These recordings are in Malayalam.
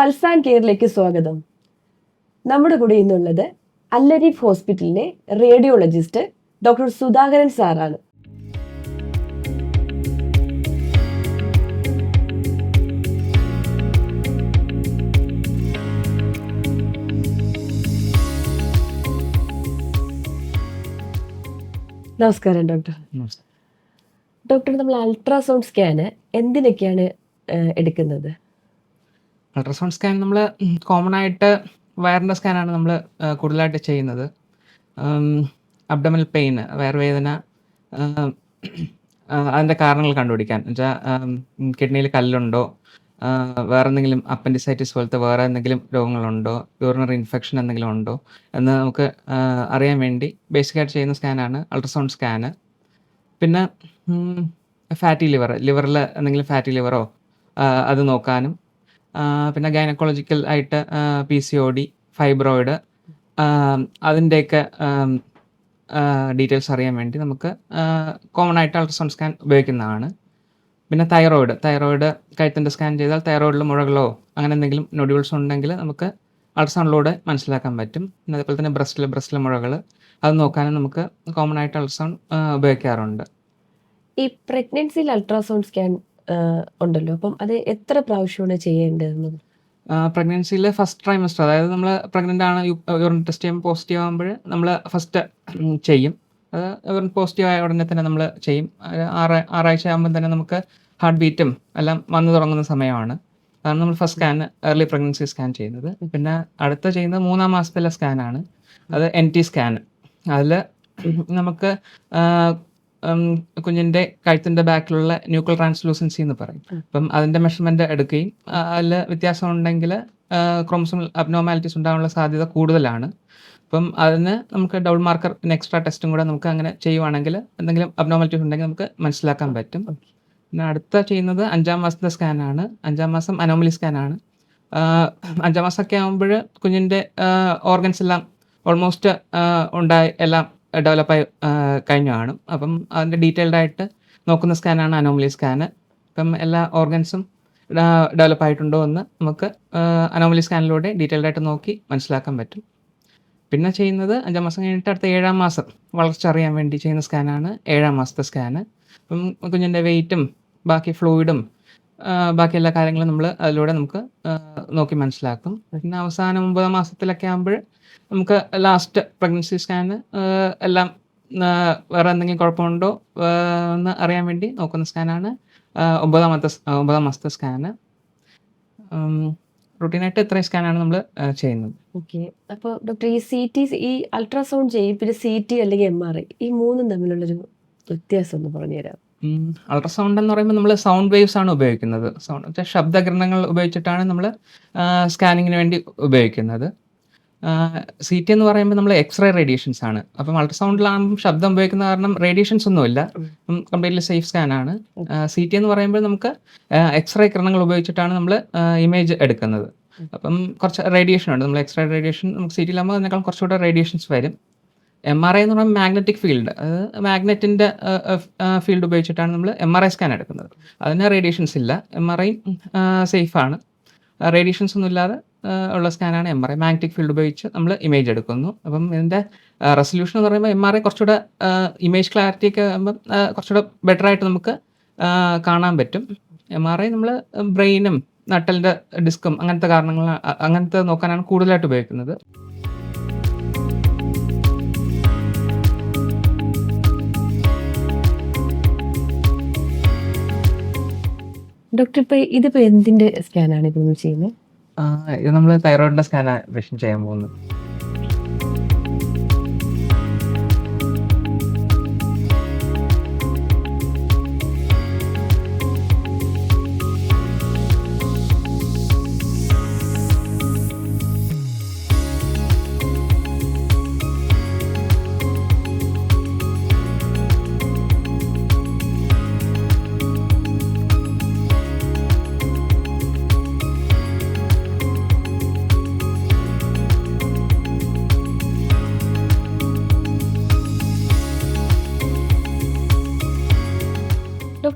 പൾസാൻ കെയറിലേക്ക് സ്വാഗതം. നമ്മുടെ കൂടെ ഇന്നുള്ളത് അല്ലരീഫ് ഹോസ്പിറ്റലിലെ റേഡിയോളജിസ്റ്റ് ഡോക്ടർ സുധാകരൻ സാറാണ്. നമസ്കാരം ഡോക്ടർ. ഡോക്ടർ നമ്മൾ അൾട്രാസൗണ്ട് സ്കാന് എന്തിനൊക്കെയാണ് എടുക്കുന്നത്? അൾട്രാസൗണ്ട് സ്കാൻ നമ്മൾ കോമൺ ആയിട്ട് വയറിന്റെ സ്കാനാണ് നമ്മൾ കൂടുതലായിട്ട് ചെയ്യുന്നത്. അബ്ഡമൽ പെയിൻ വയറുവേദന അതിന്റെ കാരണങ്ങൾ കണ്ടുപിടിക്കാൻ. എന്നുവെച്ചാൽ കിഡ്നിയിൽ കല്ലുണ്ടോ? വേറെ എന്തെങ്കിലും അപ്പൻഡിസൈറ്റിസ് പോലത്തെ വേറെ എന്തെങ്കിലും രോഗങ്ങളുണ്ടോ? യൂറിനറി ഇൻഫെക്ഷൻ എന്തെങ്കിലും ഉണ്ടോ? എന്ന് നമുക്ക് അറിയാൻ വേണ്ടി ബേസിക്കായിട്ട് ചെയ്യുന്ന സ്കാനാണ് അൾട്രാസൗണ്ട് സ്കാന് പിന്നെ ഫാറ്റി ലിവർ ലിവറിൽ എന്തെങ്കിലും ഫാറ്റി ലിവറോ അത് നോക്കാനും പിന്നെ ഗൈനക്കോളജിക്കൽ ആയിട്ട് P C O D fibroid അതിന്റെയൊക്കെ ഡീറ്റെയിൽസ് അറിയാൻ വേണ്ടി നമുക്ക് കോമൺ ആയിട്ട് അൾട്രാസൗണ്ട് സ്കാൻ ഉപയോഗിക്കുന്നതാണ്. പിന്നെ തൈറോയിഡ് തൈറോയിഡ് കഴുത്തിന്റെ സ്കാൻ ചെയ്താൽ തൈറോയിഡിൽ മുഴകളോ അങ്ങനെ എന്തെങ്കിലും നൊഡ്യൂൾസ് ഉണ്ടെങ്കിൽ നമുക്ക് അൾട്രാസൗണ്ടിലൂടെ മനസ്സിലാക്കാൻ പറ്റും. പിന്നെ അതേപോലെ തന്നെ ബ്രസ്റ്റിൽ ബ്രസ്റ്റിലെ മുഴകൾ അത് നോക്കാനും നമുക്ക് കോമൺ ആയിട്ട് അൾട്രാസൗണ്ട് ഉപയോഗിക്കാറുണ്ട്. ഈ പ്രഗ്നൻസിയിൽ അൾട്രാസൗണ്ട് സ്കാൻ ഉണ്ടല്ലോ. അപ്പം അത് എത്ര പ്രാവശ്യമാണ് ചെയ്യേണ്ടതെന്ന് പ്രഗ്നൻസിയിലെ ഫസ്റ്റ് ട്രൈമസ്റ്റർ അതായത് നമ്മൾ പ്രഗ്നന്റ് ആണ് യൂറിൻ ടെസ്റ്റ് ചെയ്യുമ്പോൾ പോസിറ്റീവ് ആകുമ്പോൾ നമ്മൾ ഫസ്റ്റ് ചെയ്യും. അത് യൂറിൻ പോസിറ്റീവ് ആയ ഉടനെ തന്നെ നമ്മൾ ചെയ്യും. ആറ് ആറാഴ്ച ആകുമ്പോൾ തന്നെ നമുക്ക് ഹാർട്ട് ബീറ്റും എല്ലാം വന്നു തുടങ്ങുന്ന സമയമാണ്. അതാണ് നമ്മൾ first scan early pregnancy scan ചെയ്യുന്നത്. പിന്നെ അടുത്ത ചെയ്യുന്നത് മൂന്നാം മാസത്തിലെ സ്കാനാണ് അത് എൻ ടി സ്കാൻ അതിൽ നമുക്ക് ആ, കഴുത്തിന്റെ ബാക്കിലുള്ള ന്യൂക്ലിയർ ട്രാൻസ്ലൂസൻസി എന്ന് പറയും. അപ്പം അതിന്റെ മെഷർമെന്റ് എടുക്കുകയും അതിൽ വ്യത്യാസം ഉണ്ടെങ്കിൽ ക്രോമസോം അബ്നോമാലിറ്റീസ് ഉണ്ടാകാനുള്ള സാധ്യത കൂടുതലാണ്. അപ്പം അതിന് നമുക്ക് ഡബിൾ മാർക്കർ എക്സ്ട്രാ ടെസ്റ്റും കൂടെ നമുക്ക് അങ്ങനെ ചെയ്യുവാണെങ്കിൽ എന്തെങ്കിലും അബ്നോമാലിറ്റീസ് ഉണ്ടെങ്കിൽ നമുക്ക് മനസ്സിലാക്കാൻ പറ്റും. പിന്നെ അടുത്ത ചെയ്യുന്നത് അഞ്ചാം മാസത്തെ സ്കാനാണ് അഞ്ചാം മാസം അനോമലി സ്കാനാണ് അഞ്ചാം മാസമൊക്കെ ആകുമ്പോൾ കുഞ്ഞിന്റെ ഓർഗൻസ് എല്ലാം ഓൾമോസ്റ്റ് ഉണ്ടായി എല്ലാം ഡെവലപ്പായി കഴിഞ്ഞു കാണും. അപ്പം അതിന്റെ ഡീറ്റെയിൽഡ് ആയിട്ട് നോക്കുന്ന സ്കാനാണ് അനോമലി സ്കാന് ഇപ്പം എല്ലാ ഓർഗൻസും ഡെവലപ്പ് ആയിട്ടുണ്ടോ എന്ന് നമുക്ക് അനോമലി സ്കാനിലൂടെ ഡീറ്റെയിൽഡ് ആയിട്ട് നോക്കി മനസ്സിലാക്കാൻ പറ്റും. പിന്നെ ചെയ്യുന്നത് അഞ്ചാം മാസം കഴിഞ്ഞിട്ട് അടുത്ത ഏഴാം മാസം വളർച്ച അറിയാൻ വേണ്ടി ചെയ്യുന്ന സ്കാനാണ് ഏഴാം മാസത്തെ സ്കാന് അപ്പം കുഞ്ഞിന്റെ വെയിറ്റും ബാക്കി ഫ്ലൂയിഡും ബാക്കി എല്ലാ കാര്യങ്ങളും നമ്മൾ അതിലൂടെ നമുക്ക് നോക്കി മനസ്സിലാക്കും. പിന്നെ അവസാനം ഒമ്പതാം മാസത്തിലൊക്കെ ആകുമ്പോൾ നമുക്ക് ലാസ്റ്റ് പ്രഗ്നൻസി സ്കാന് എല്ലാം വേറെ എന്തെങ്കിലും കുഴപ്പമുണ്ടോ എന്ന് അറിയാൻ വേണ്ടി നോക്കുന്ന സ്കാനാണ് ഒമ്പതാമത്തെ ഒമ്പതാം മാസത്തെ സ്കാന് റൂട്ടീനായിട്ട് ഇത്രയും സ്കാനാണ് നമ്മൾ ചെയ്യുന്നത്. ഓക്കെ അപ്പോൾ ഡോക്ടർ ഈ സി ടി ഈ അൾട്രാസൗണ്ട് ചെയ്യും പിന്നെ സി ടി അല്ലെങ്കിൽ എം ആർ ഐ ഈ മൂന്നും തമ്മിലുള്ളൊരു വ്യത്യാസം ഒന്ന് പറഞ്ഞുതരാം അൾട്രാസൗണ്ട് എന്ന് പറയുമ്പോൾ നമ്മൾ സൗണ്ട് വേവ്സ് ആണ് ഉപയോഗിക്കുന്നത്. സൗണ്ട് ശബ്ദകിരണങ്ങൾ ഉപയോഗിച്ചിട്ടാണ് നമ്മൾ സ്കാനിങ്ങിന് വേണ്ടി ഉപയോഗിക്കുന്നത്. സി ടി എന്ന് പറയുമ്പോൾ നമ്മൾ എക്സ്റേ റേഡിയേഷൻസ് ആണ്. അപ്പം അൾട്രാസൗണ്ടിലാകുമ്പോൾ ശബ്ദം ഉപയോഗിക്കുന്ന കാരണം റേഡിയേഷൻസ് ഒന്നുമില്ല. കംപ്ലീറ്റ്ലി സേഫ് സ്കാൻ ആണ്. സി ടി എന്ന് പറയുമ്പോൾ നമുക്ക് എക്സ്റേ കിരണങ്ങൾ ഉപയോഗിച്ചിട്ടാണ് നമ്മൾ ഇമേജ് എടുക്കുന്നത്. അപ്പം കുറച്ച് റേഡിയേഷൻ ഉണ്ട്. നമ്മൾ എക്സ്റേ റേഡിയേഷൻ നമുക്ക് സി ടിയിലാകുമ്പോൾ അതിനേക്കാൾ കുറച്ചുകൂടെ റേഡിയേഷൻസ് വരും. എം ആർ ഐ എന്ന് പറയുമ്പോൾ മാഗ്നറ്റിക് ഫീൽഡ് അത് മാഗ്നറ്റിന്റെ ഫീൽഡ് ഉപയോഗിച്ചിട്ടാണ് നമ്മൾ എം ആർ ഐ സ്കാൻ എടുക്കുന്നത്. അതിന് റേഡിയേഷൻസ് ഇല്ല. എം ആർ ഐ സേഫാണ് റേഡിയേഷൻസ് ഒന്നും ഇല്ലാതെ ഉള്ള സ്കാനാണ് M R I magnetic field ഉപയോഗിച്ച് നമ്മൾ ഇമേജ് എടുക്കുന്നു. അപ്പം ഇതിന്റെ റെസൊല്യൂഷൻ എന്ന് പറയുമ്പോൾ എം ആർ ഐ കുറച്ചുകൂടെ ഇമേജ് ക്ലാരിറ്റി ഒക്കെ ആകുമ്പം കുറച്ചുകൂടെ ബെറ്റർ ആയിട്ട് നമുക്ക് കാണാൻ പറ്റും. എം ആർ ഐ നമ്മൾ ബ്രെയിനും നട്ടലിന്റെ ഡിസ്കും അങ്ങനത്തെ കാരണങ്ങൾ അങ്ങനത്തെ നോക്കാനാണ് കൂടുതലായിട്ട് ഉപയോഗിക്കുന്നത്. ഡോക്ടർ ഇപ്പൊ ഇതിപ്പോ എന്തിന്റെ സ്കാനാണ് ഇതൊന്നും ചെയ്യുന്നത്? ഇത് നമ്മൾ തൈറോയിഡിന്റെ വിഷൻ ചെയ്യാൻ പോകുന്നത്.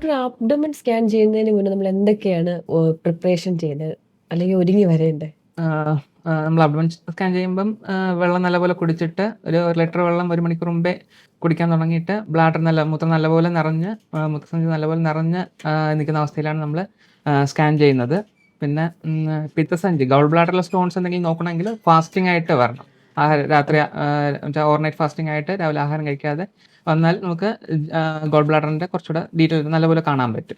ഡോക്ടർ അബ്ഡമൻ സ്കാൻ ചെയ്യുന്നതിന് മുന്നേ നമ്മൾ എന്തൊക്കെയാണ് പ്രിപ്പറേഷൻ ചെയ്യുന്നത് അല്ലെങ്കിൽ ഒരുങ്ങി വരേണ്ടത്? നമ്മൾ അബ്ഡമൻ സ്കാൻ ചെയ്യുമ്പം വെള്ളം നല്ലപോലെ കുടിച്ചിട്ട് ഒരു ലിറ്റർ വെള്ളം ഒരു മണിക്കൂർ മുമ്പേ കുടിക്കാൻ തുടങ്ങിയിട്ട് ബ്ലാഡർ നല്ല മൂത്രം നല്ലപോലെ നിറഞ്ഞ് മൂത്രസഞ്ചി നല്ലപോലെ നിറഞ്ഞ് നിൽക്കുന്ന അവസ്ഥയിലാണ് നമ്മൾ സ്കാൻ ചെയ്യുന്നത്. പിന്നെ പിത്തസഞ്ചി ഗൗൾ ബ്ലാഡറിലെ സ്റ്റോൺസ് എന്തെങ്കിലും നോക്കണമെങ്കിൽ ഫാസ്റ്റിംഗ് ആയിട്ട് വരണം. ആഹാരം രാത്രി ഓവർ നൈറ്റ് ഫാസ്റ്റിംഗ് ആയിട്ട് രാവിലെ ആഹാരം കഴിക്കാതെ വന്നാൽ നമുക്ക് ഗോൾ ബ്ലാഡറിന്റെ കുറച്ചുകൂടെ ഡീറ്റെയിൽ നല്ലപോലെ കാണാൻ പറ്റും.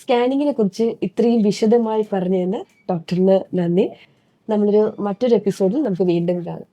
സ്കാനിങ്ങിനെ കുറിച്ച് ഇത്രയും വിശദമായി പറഞ്ഞു പറഞ്ഞതിന് ഡോക്ടറിന് നന്ദി. നമ്മളൊരു മറ്റൊരു എപ്പിസോഡിൽ നമുക്ക് വീണ്ടും കാണാം.